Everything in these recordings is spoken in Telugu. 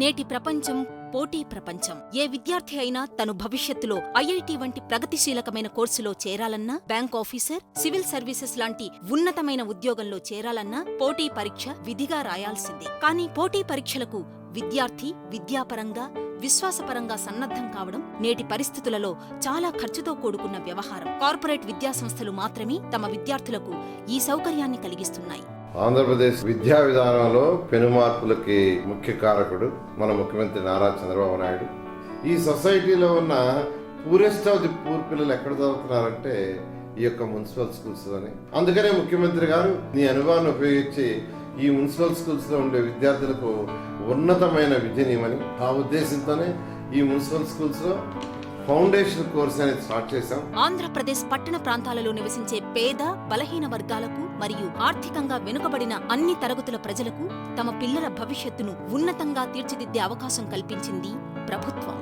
నేటి ప్రపంచం పోటీ ప్రపంచం. ఏ విద్యార్థి అయినా తను భవిష్యత్తులో ఐఐటి వంటి ప్రగతిశీలకమైన కోర్సులో చేరాలన్నా బ్యాంక్ ఆఫీసర్ సివిల్ సర్వీసెస్ లాంటి ఉన్నతమైన ఉద్యోగంలో చేరాలన్నా పోటీ పరీక్ష విధిగా రాయాల్సిందే. కానీ పోటీ పరీక్షలకు విద్యార్థి విద్యాపరంగా విశ్వాసపరంగా సన్నద్ధం కావడం నేటి పరిస్థితులలో చాలా ఖర్చుతో కూడుకున్న వ్యవహారం. కార్పొరేట్ విద్యాసంస్థలు మాత్రమే తమ విద్యార్థులకు ఈ సౌకర్యాన్ని కలిగిస్తున్నాయి. ఆంధ్రప్రదేశ్ విద్యా విధానంలో పెనుమార్పులకి ముఖ్య కారకుడు మన ముఖ్యమంత్రి నారా చంద్రబాబు నాయుడు. ఈ సొసైటీలో ఉన్న పూరెస్ట్ ఆఫ్ ది పూర్ పిల్లలు ఎక్కడ చదువుతున్నారంటే ఈ యొక్క మున్సిపల్ స్కూల్స్ అని అందుకనే ముఖ్యమంత్రి గారు నీ అనుభవాన్ని ఉపయోగించి ఈ మున్సిపల్ స్కూల్స్లో ఉండే విద్యార్థులకు ఉన్నతమైన విద్యనివ్వని ఆ ఉద్దేశంతోనే ఈ మున్సిపల్ స్కూల్స్లో ఫౌండేషన్ కోర్స్ అనేది స్టార్ట్ చేశాం. ఆంధ్రప్రదేశ్ పట్టణ ప్రాంతాలలో నివసించే పేద బలహీన వర్గాలకు మరియు ఆర్థికంగా వెనుకబడిన అన్ని తరగతుల ప్రజలకు తమ పిల్లల భవిష్యత్తును ఉన్నతంగా తీర్చిదిద్దే అవకాశం కల్పించింది ప్రభుత్వం.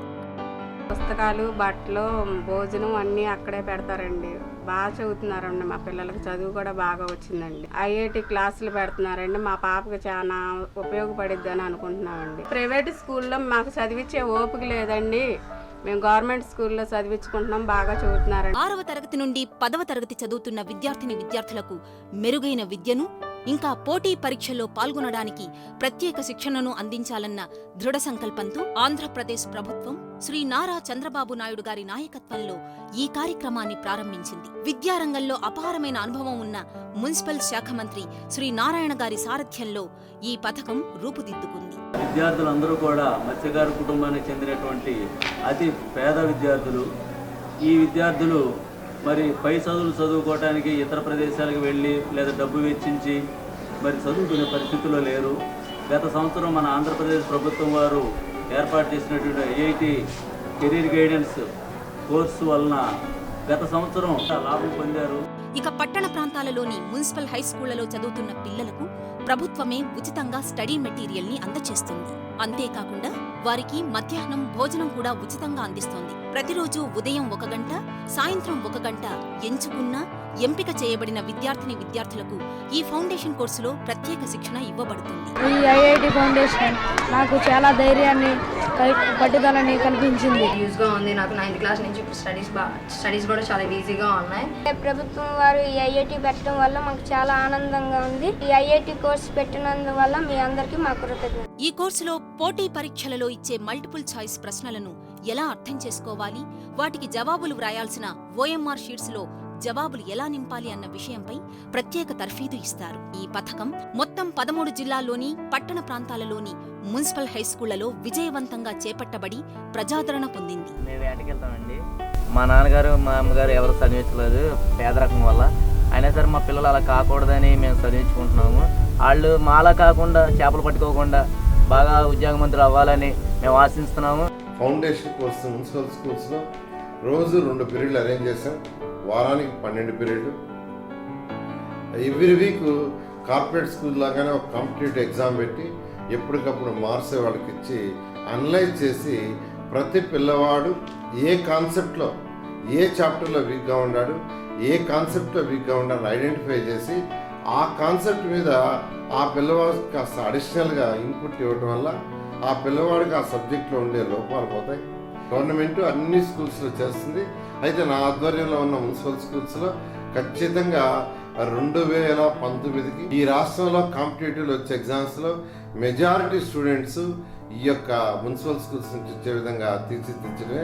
పుస్తకాలు బట్టలు భోజనం అన్నీ అక్కడే పెడతారండి. బాగా చదువుతున్నారండి మా పిల్లలకి. చదువు కూడా బాగా వచ్చిందండి. ఐఐటి క్లాసులు పెడుతున్నారండి. మా పాపకి చాలా ఉపయోగపడిద్ది అని అనుకుంటున్నామండి. ప్రైవేట్ స్కూల్లో మాకు చదివించే ఓపిక లేదండి. మేము గవర్నమెంట్ స్కూల్లో చదివించుకుంటున్నాం బాగా చదువుతున్నారండి. ఆరవ తరగతి నుండి పదవ తరగతి చదువుతున్న విద్యార్థిని విద్యార్థులకు మెరుగైన విద్యను ఇంకా పోటీ పరీక్షల్లో పాల్గొనడానికి ప్రత్యేక శిక్షణను అందించాలన్న దృఢ సంకల్పంతో ఆంధ్రప్రదేశ్ ప్రభుత్వం శ్రీ నారా చంద్రబాబు నాయుడు గారి నాయకత్వంలో ఈ కార్యక్రమాన్ని ప్రారంభించింది. విద్యారంగంలో అపారమైన అనుభవం ఉన్న మున్సిపల్ శాఖ మంత్రి శ్రీ నారాయణ గారి సారథ్యంలో ఈ పథకం రూపుదిద్దుకుంది. విద్యార్థులందరూ కూడా మత్స్యకారు కుటుంబానికి చెందినటువంటి అతి పేద విద్యార్థులు ఈ విద్యార్థులు మరి పై చదువులు చదువుకోవడానికి ఇతర ప్రదేశాలకు వెళ్ళి లేదా డబ్బు వెచ్చించి మరి చదువుకునే పరిస్థితుల్లో లేరు. గత సంవత్సరం మన ఆంధ్రప్రదేశ్ ప్రభుత్వం వారు ఏర్పాటు చేసినటువంటి ఐఐటి కెరీర్ గైడెన్స్ కోర్సు వలన గత సంవత్సరం లాభం పొందారు? ఇక పట్టణ ప్రాంతాలలోని మున్సిపల్ హై స్కూళ్ళలో చదువుతున్న పిల్లలకు ప్రభుత్వమే ఉచితంగా స్టడీ మెటీరియల్ని అందచేస్తుంది. అంతేకాకుండా వారికి మధ్యాహ్నం భోజనం కూడా ఉచితంగా అందిస్తోంది. ప్రతిరోజు ఉదయం ఒక గంట సాయంత్రం ఒక గంట ఎంచుకున్న ఎంపిక చేయబడిన విద్యార్థిని విద్యార్థులకు ఈ ఫౌండేషన్ కోర్సులో ప్రత్యేక శిక్షణ ఇవ్వబడుతుంది. ఈ ఐఐటి ఫౌండేషన్ నాకు చాలా ధైర్యాన్ని పట్టుదలని కల్పించింది. యూస్గా ఉంది నాకు నైన్త్ క్లాస్ నుంచి ఇప్పుడు స్టడీస్ స్టడీస్ కూడా చాలా ఈజీగా ఉన్నాయి. ప్రభుత్వం వారు ఈ ఐఐటి పెట్టడం వల్ల మాకు చాలా ఆనందంగా ఉంది. ఈ ఐఐటి కోర్స్ పెట్టినందువల్ల మీ అందరికీ మా కృతజ్ఞత ఈ కోర్సులో పోటీ పరీక్షలలో ఇచ్చే మల్టిపుల్ చాయిస్ ప్రశ్నలను ఎలా అర్థం చేసుకోవాలి? వాటికి జవాబులు వ్రాయాల్సిన ఓఎంఆర్ షీట్స్లో జవాబులు ఎలా నింపాలి అన్న విషయంపై ప్రత్యేక తర్ఫీదు ఇస్తారు. ఈ పథకం మొత్తం పదమూడు జిల్లాల్లోని పట్టణ ప్రాంతాలలోని మున్సిపల్ హైస్కూళ్ళలో విజయవంతంగా చేపట్టబడి ప్రజాదరణ పొందింది. మా నాన్నగారు మా అమ్మగారు ఎవరు చదివించలేదు పేదరకం వల్ల. అయినా సరే మా పిల్లలు అలా కాకూడదని మేము చదివించుకుంటున్నాము. వాళ్ళు మాలా కాకుండా చేపలు పట్టుకోకుండా బాగా ఉద్యోగమంతులు అవ్వాలని మేము ఆశిస్తున్నాము. ఫౌండేషన్ కోర్సు మున్సిపల్ స్కూల్స్లో రోజు రెండు పీరియడ్లు అరేంజ్ చేసాం వారానికి పన్నెండు పీరియడ్లు. ఎవ్రీ వీక్ కార్పొరేట్ స్కూల్ లాగానే ఒక కాంపిటేటివ్ ఎగ్జామ్ పెట్టి ఎప్పటికప్పుడు మార్క్స్ వాళ్ళకి ఇచ్చి అనలైజ్ చేసి ప్రతి పిల్లవాడు ఏ కాన్సెప్ట్లో ఏ చాప్టర్లో వీక్గా ఉన్నాడు ఏ కాన్సెప్ట్లో వీక్గా ఉన్నాడు ఐడెంటిఫై చేసి ఆ కాన్సెప్ట్ మీద ఆ పిల్లవాడికి కాస్త అడిషనల్గా ఇన్పుట్ ఇవ్వడం వల్ల ఆ పిల్లవాడికి ఆ సబ్జెక్ట్లో ఉండే లోపాలు పోతాయి. గవర్నమెంట్ అన్ని స్కూల్స్లో చేస్తుంది. అయితే నా ఆధ్వర్యంలో ఉన్న మున్సిపల్ స్కూల్స్లో ఖచ్చితంగా రెండు వేల పంతొమ్మిదికి ఈ రాష్ట్రంలో కాంపిటేటివ్ వచ్చే ఎగ్జామ్స్లో మెజారిటీ స్టూడెంట్స్ ఈ యొక్క మున్సిపల్ స్కూల్స్ నుంచి వచ్చే విధంగా తీర్చిదిద్దడమే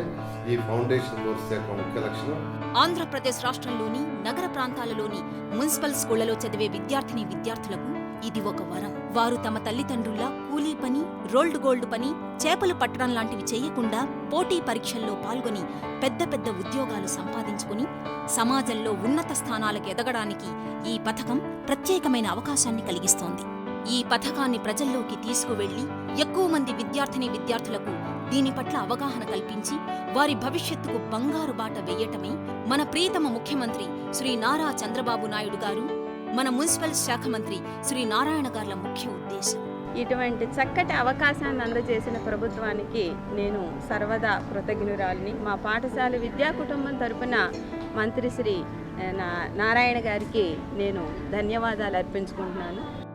ఈ ఫౌండేషన్ కోర్స్ యొక్క ముఖ్య లక్ష్యం. ఆంధ్రప్రదేశ్ రాష్ట్రంలోని నగర ప్రాంతాలలోని మున్సిపల్ స్కూళ్ళలో చదివే విద్యార్థిని విద్యార్థులకు ఇది ఒక వరం. వారు తమ తల్లిదండ్రుల కూలీ పని రోల్డ్ గోల్డ్ పని చేపలు పట్టడం లాంటివి చేయకుండా పోటీ పరీక్షల్లో పాల్గొని పెద్ద పెద్ద ఉద్యోగాలు సంపాదించుకుని సమాజంలో ఉన్నత స్థానాలకు ఎదగడానికి ఈ పథకం ప్రత్యేకమైన అవకాశాన్ని కలిగిస్తోంది. ఈ పథకాన్ని ప్రజల్లోకి తీసుకువెళ్ళి ఎక్కువ మంది విద్యార్థిని విద్యార్థులకు దీని పట్ల అవగాహన కల్పించి వారి భవిష్యత్తుకు బంగారు బాట వేయటమే మన ప్రియతమ ముఖ్యమంత్రి శ్రీ నారా చంద్రబాబు నాయుడు గారు మన మున్సిపల్ శాఖ మంత్రి శ్రీ నారాయణ గార్ల ముఖ్య ఉద్దేశం. ఇటువంటి చక్కటి అవకాశాన్ని అందజేసిన ప్రభుత్వానికి నేను సర్వదా కృతజ్ఞురాలిని. మా పాఠశాల విద్యా కుటుంబం తరపున మంత్రి శ్రీ నా- నారాయణ గారికి నేను ధన్యవాదాలు అర్పించుకుంటున్నాను.